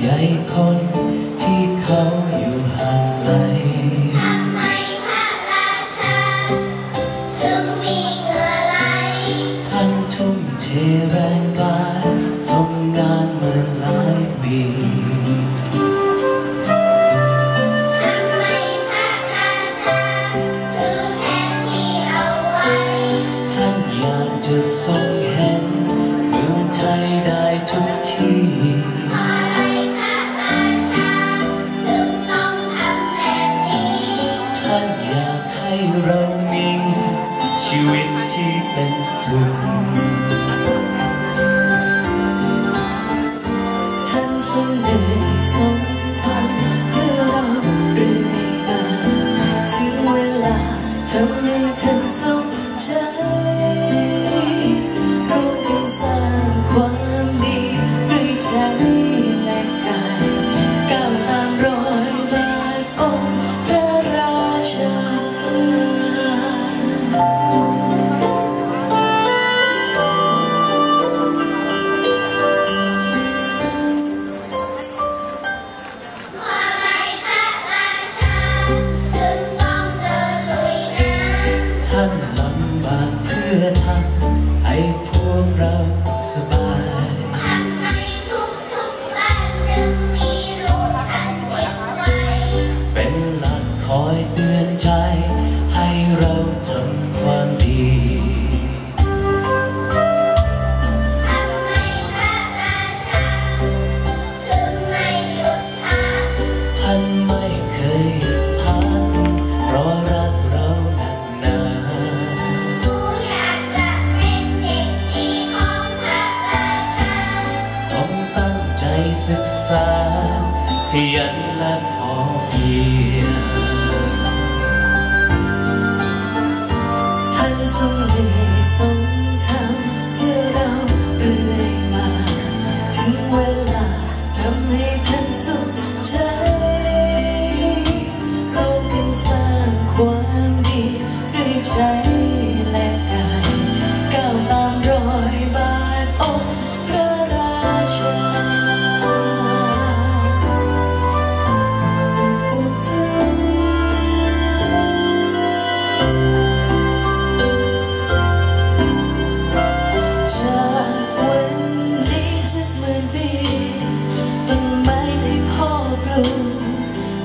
ใหญ่คนที่เขาอยู่ห่างไกลทำไมพระราชาถึงมีเงื่อไหท่านทุ่มเทแรงกายทรงานมาหลายปีจะทรงแห่ ท่านอยากให้เรามีชีวิตที่เป็นสุข ท่านสำนึก พวกเราสบาย เป็นหลักคอน 人。cùng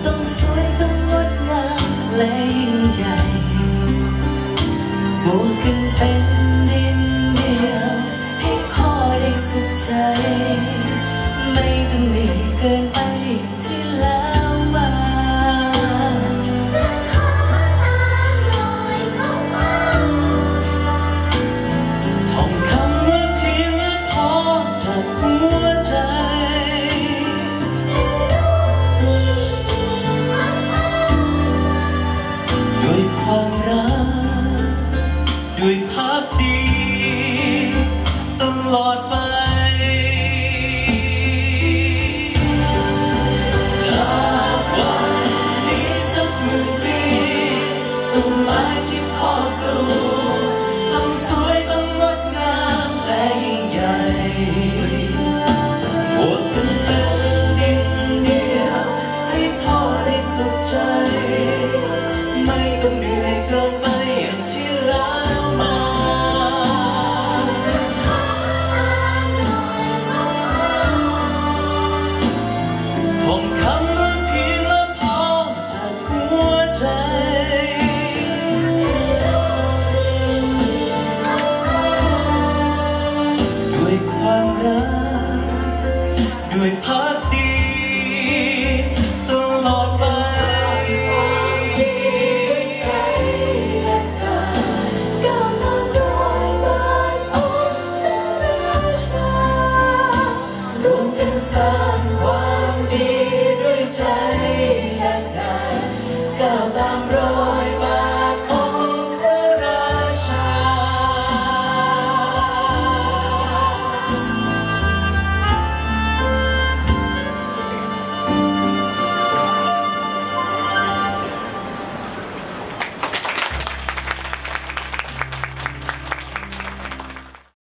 từng suối từng ngút ngang lấy dài vô kinh Oh.